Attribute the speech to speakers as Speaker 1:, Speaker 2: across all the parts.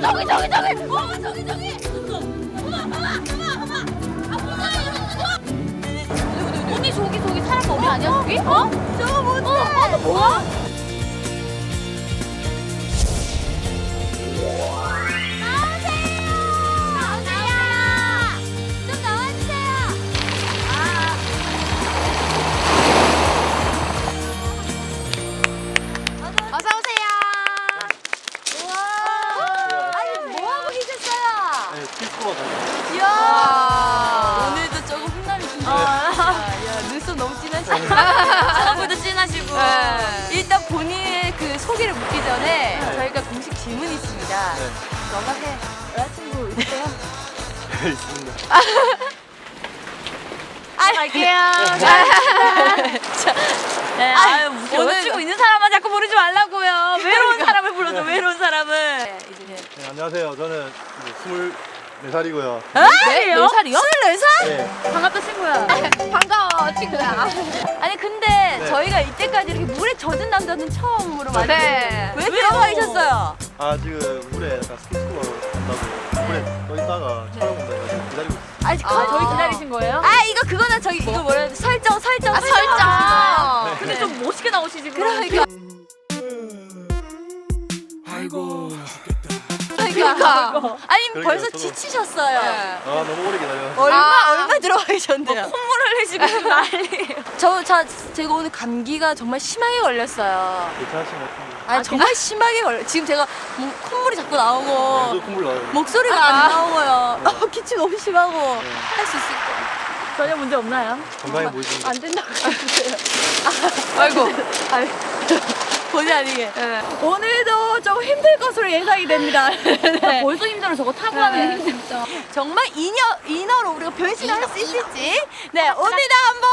Speaker 1: 저기 저기 저기 어 저기 저기 엄마 엄마 엄마 엄마 아 뭐야 이거 언니 저기 저기 사람 머리 아니야 저기? 어? 저거 뭔데? 어, 어, 너 뭐야?
Speaker 2: 네.
Speaker 3: 너가 해. 여자친구 있어요?
Speaker 2: 네, 있습니다.
Speaker 3: 아, 갈게요. 네, 아유, 여자친구 있는 사람만 자꾸 부르지 말라고요. 외로운 사람을 불러줘, 외로운 사람을. 네, 이제
Speaker 2: 네, 안녕하세요. 저는 이제 24살이고요.
Speaker 3: 네? 몇 살이요? 24살?
Speaker 2: 네.
Speaker 3: 반갑다, 친구야. 반가워, 친구야. 아니, 근데
Speaker 2: 네.
Speaker 3: 저희가 이때까지 이렇게 물에 젖은 남자는 처음으로 만났어요.
Speaker 1: 네.
Speaker 3: 왜 들어가셨어요?
Speaker 2: 아, 지금 물에 약간 스키스쿠버 간다고 물에 떠 있다가 촬영 온다 해서 기다리고 있어요.
Speaker 3: 아, 아, 저희 기다리신 거예요? 아, 이거 그거는 저기 이거 뭐라 해야 돼? 설정, 설정,
Speaker 1: 아,
Speaker 3: 설정.
Speaker 1: 설정.
Speaker 3: 근데 좀 멋있게 나오시지, 그러니까.
Speaker 4: 아이고
Speaker 3: 그러니까. 아니,
Speaker 2: 그러게요,
Speaker 3: 벌써
Speaker 2: 저도.
Speaker 3: 지치셨어요.
Speaker 2: 아, 너무 오래 기다려서.
Speaker 3: 얼마
Speaker 1: 아.
Speaker 3: 얼마 들어가 계셨는데요? 콧물 흘리시고 난리예요. 저, 저 제가 오늘 감기가 정말 심하게 걸렸어요.
Speaker 2: 괜찮으신 것 같은데.
Speaker 3: 아니 정말 심하게 걸려. 지금 제가 뭐 콧물이 자꾸 나오고
Speaker 2: 저도 콧물 나요.
Speaker 3: 목소리가 안 나오고요. 어, 기침 너무 심하고 할 수 있을 거예요. 전혀 문제 없나요?
Speaker 2: 건강해 보이시는데.
Speaker 3: 안 된다고 해주세요.
Speaker 1: 아이고
Speaker 3: 아유, 본의 아니게. 오늘도 좀 힘들 것으로 예상이 됩니다. 네.
Speaker 1: 벌써 힘들어 저거 타고 하면 힘들죠
Speaker 3: 정말 인어, 인어로 우리가 변신을 할 수 있을지. 네, 오늘도 한번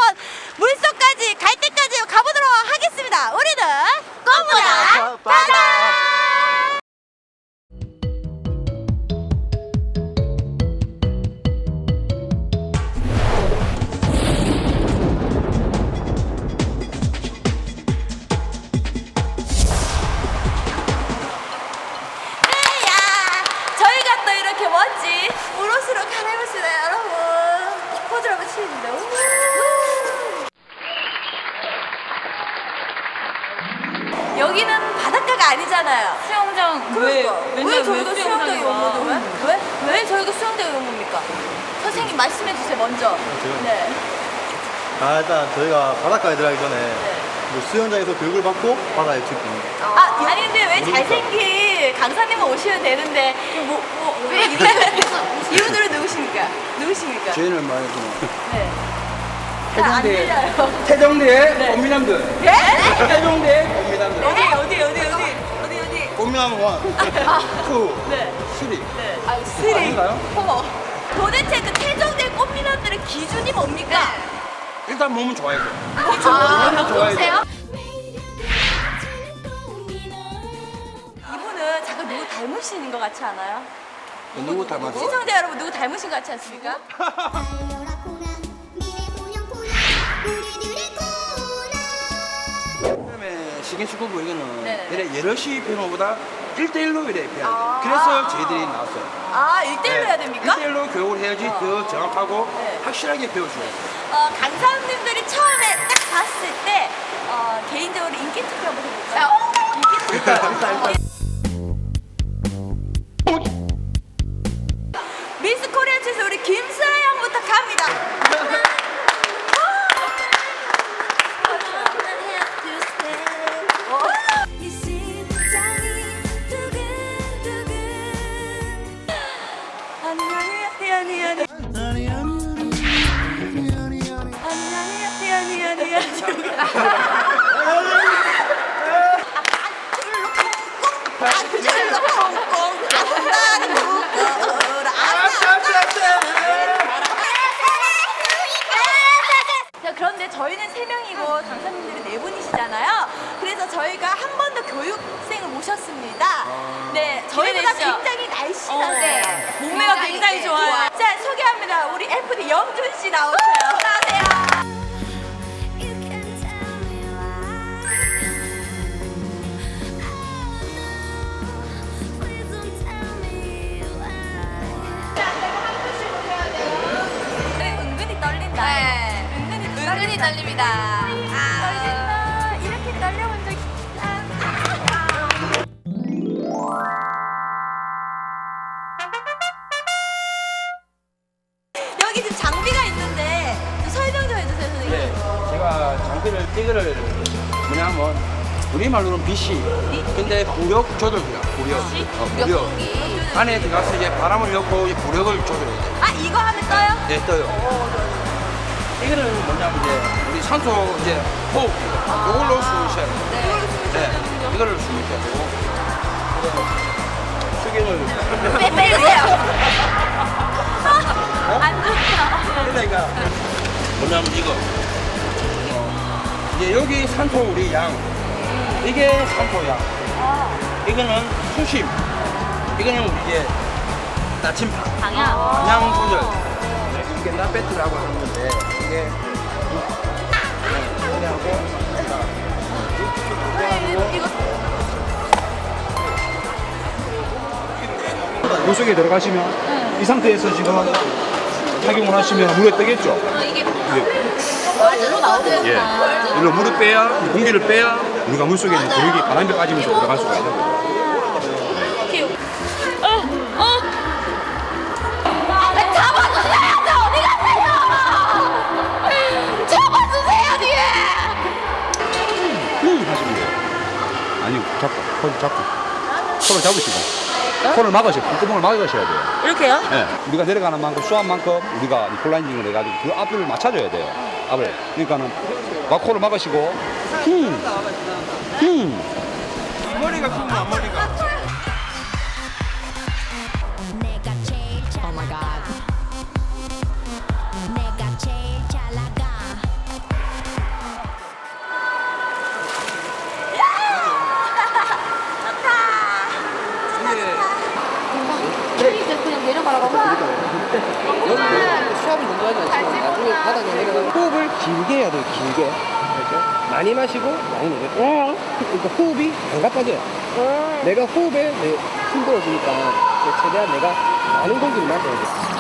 Speaker 3: 치는데. 여기는 바닷가가 아니잖아요.
Speaker 1: 수영장
Speaker 3: 그러니까 왜,
Speaker 1: 맨날
Speaker 3: 저희가 수영장에 온 거죠? 왜?
Speaker 1: 수영장에
Speaker 3: 왜? 왜 저희가 수영장에 온 겁니까? 선생님 말씀해 주세요, 먼저.
Speaker 2: 제가?
Speaker 3: 네.
Speaker 2: 아, 일단 저희가 바닷가에 들어가기 전에
Speaker 3: 네.
Speaker 2: 뭐 수영장에서 교육을 받고 바다에 출입니다.
Speaker 3: 아, 아니 근데 왜. 잘생긴 강사님만 오시면 되는데 뭐, 뭐, 왜 이분들 이분들은 누구십니까? 누구십니까?
Speaker 4: 죄인을 말해주면
Speaker 3: 네. 잘안
Speaker 4: 태종대
Speaker 3: 들려요.
Speaker 4: 태종대 꽃미남들
Speaker 3: 네?
Speaker 4: 태종대 꽃미남들
Speaker 3: 어디 어디 어디 어디 어디 어디
Speaker 4: 꽃미남 원, 투,
Speaker 3: 네.
Speaker 4: 쓰리
Speaker 3: 네. 아, 스리.
Speaker 4: 아닌가요?
Speaker 3: 어머. 도대체 그 태종대 꽃미남들의 기준이 뭡니까?
Speaker 4: 일단 몸은 좋아야 돼
Speaker 3: 아,
Speaker 4: 몸은 좋아야 돼
Speaker 3: 이분은 잠깐 누구 닮으시는 것 같지 않아요?
Speaker 4: 누구 닮았어?
Speaker 3: 시청자 여러분 누구 닮으신 것 같지 않습니까?
Speaker 4: 그다음에 시계축구부 이거는
Speaker 3: 네네.
Speaker 4: 이래 여럿이 배우는 것보다 1대1로 이래 배워야
Speaker 3: 아.
Speaker 4: 돼 그래서 저희들이 나왔어요
Speaker 3: 아, 1대1로 해야 됩니까?
Speaker 4: 1대1로 교육을 해야지 더 정확하고
Speaker 3: 네.
Speaker 4: 확실하게 배워줘요
Speaker 3: 어, 강사님들이 처음에 딱 봤을 때 어, 개인적으로 인기 투표 한번 해볼까요? 인기 투표. 미스 안줄로 꽁꽁 안다는 구구라 자 그런데 저희는 세 명이고 강사님들이 네 분이시잖아요. 그래서 저희가 한 번 더 교육생을 모셨습니다. 네, 저희보다
Speaker 1: 기대되시죠?
Speaker 3: 굉장히 날씬한데
Speaker 1: 어, 몸매가 굉장히 좋아요.
Speaker 3: 자 소개합니다. 우리 FD 영준 씨 나오세요. 나오세요.
Speaker 4: 장비를 이거를 뭐냐면 우리 말로는 BC. 근데 부력 조절이야. 부력. 어, 부력. 안에 들어가서 이제 바람을 넣고 이 부력을 조절해야 돼.
Speaker 3: 아 이거 하면 떠요?
Speaker 4: 네, 떠요. 이거는 뭐냐 면 이제 우리 산소 이제 호흡. 이걸로 숨을 쉬어야 돼.
Speaker 3: 네. 숨을
Speaker 4: 네,
Speaker 3: 쉬어야.
Speaker 4: 이거를 숨을 쉬어야 되고. 수경을.
Speaker 3: 빼, 빼주세요. 안 좋다.
Speaker 4: 그러니까 뭐냐면 이거 어, 이제 여기 산소 우리 양. 이게 산소 양. 이거는 수심. 이거는 이제 나침반.
Speaker 1: 방향.
Speaker 4: 방향 조절. 네, 이게 나배트라고 하는 건데 이게 이렇게 하고
Speaker 5: 물 속에 들어가시면 이 상태에서 지금 착용을 하시면 물에 뜨겠죠.
Speaker 1: 어, 이게
Speaker 5: 예.
Speaker 1: 맞으로 나오는구나.
Speaker 5: 일로 물을 빼야 공기를 빼야 우리가 물속에 있는 고력이 바람이 빠지면서 들어갈 수가 있는.
Speaker 1: 어, 어. 아, 뒤에!
Speaker 5: 후 하시면 돼요. 아니요, 잡고 코를 잡고 코를 잡으시고 코를 막으시고 콧구멍을 막으셔야 돼요.
Speaker 3: 이렇게요?
Speaker 5: 예. 우리가 내려가는 만큼 수압 만큼 우리가 콜라인징을 해가지고 그 앞을 맞춰줘야 돼요. 앞을. 그러니까는 막 코를 막으시고. 흠, 흠.
Speaker 4: 머리가
Speaker 6: 내가 제일 잘 나가.
Speaker 1: 이제 그냥 내려가라고
Speaker 7: 수압은 문제하지 않지만 나중에 바닥에 내려가면 호흡을 길게 해야 돼요 길게. 알죠? 많이 마시고 많이 내려. 그러니까 호흡이 안 가빠져요. 내가 호흡에 내 힘들어지니까 최대한 내가 많은 공기를 마셔야 돼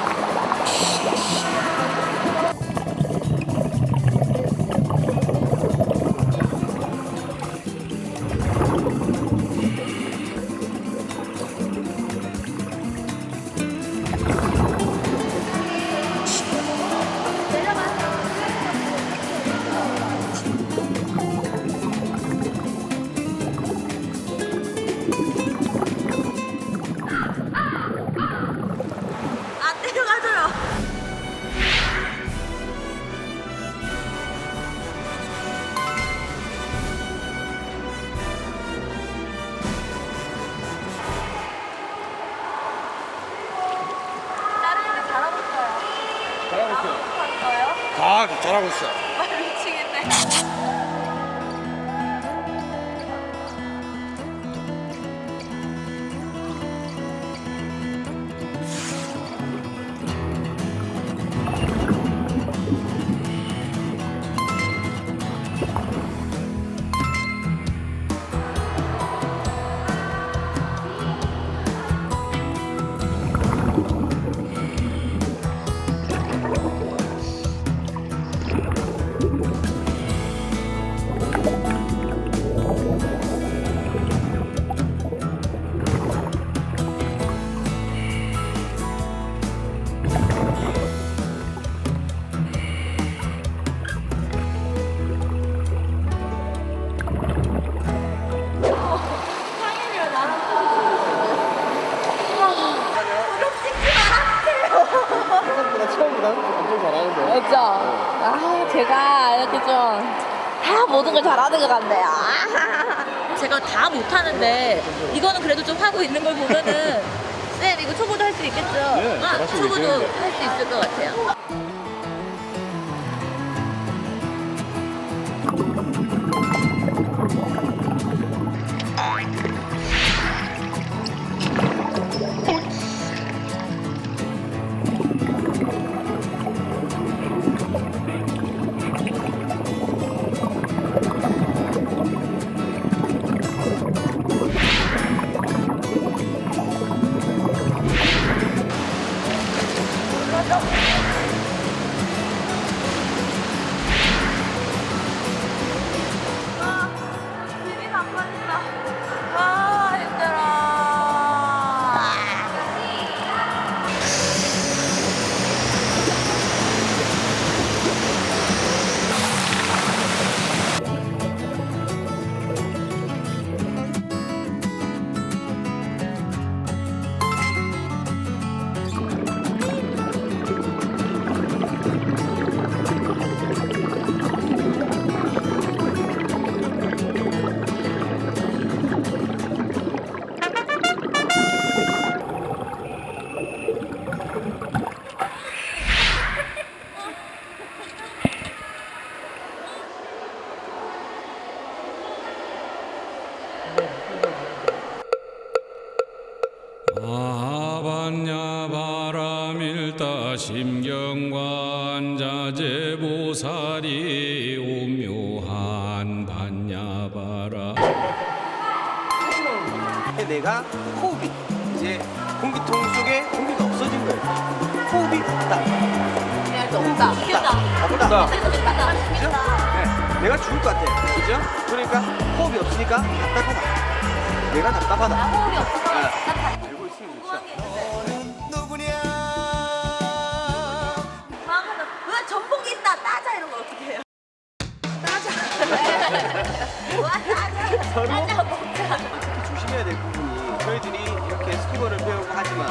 Speaker 4: 다 잘하고 있어
Speaker 1: 걸 잘하는 것 같네요. 제가 다 못하는데 이거는 그래도 좀 하고 있는 걸 보면은 쌤 이거 초보도 할 수 있겠죠?
Speaker 5: 네,
Speaker 1: 아, 초보도 할수 있을 것 같아요.
Speaker 8: đâu 심경관 자제보살이 오묘한 반야바라
Speaker 7: 내가 호흡이 이제 공기통 속에 공기가 없어진 거예요. 호흡이 없다.
Speaker 3: 없다. 귀엽다.
Speaker 7: 없다. 그죠? 네. 내가 죽을 것 같아. 그죠? 그러니까 호흡이 없으니까 답답하다. 내가 답답하다.
Speaker 3: 호흡이 없어.
Speaker 7: 네. 있으 특히 조심해야 될 부분이 저희들이 이렇게 스쿠버를 배우고 하지만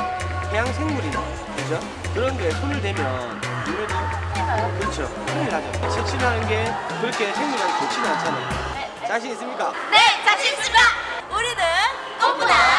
Speaker 7: 해양 생물이나 그죠? 그런 게 손을 대면 얘네도 그렇죠. 큰일 나죠. 채취하는 게 그렇게 생물한테 좋지는 않잖아요. 자신 있습니까?
Speaker 3: 네 자신 있습니다. 우리는 바다.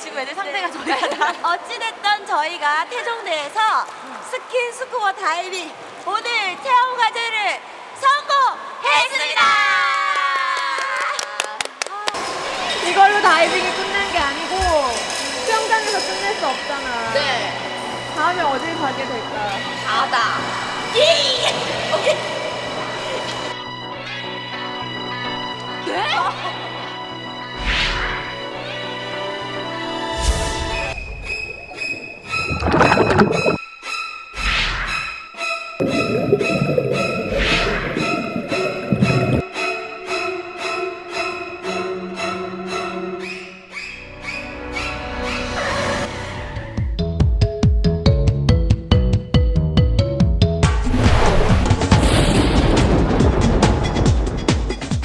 Speaker 3: 지금 애들 상태가 저희가 다. 어찌됐든 저희가 태종대에서 스킨 스쿠버 다이빙 오늘 체험 과제를 성공했습니다.
Speaker 1: 이걸로 다이빙이 끝난 게 아니고 수영장에서 끝낼 수 없잖아.
Speaker 9: 네.
Speaker 1: 다음에 어딜 가게 될까?
Speaker 9: 바다.
Speaker 3: 예! 오케이. 네?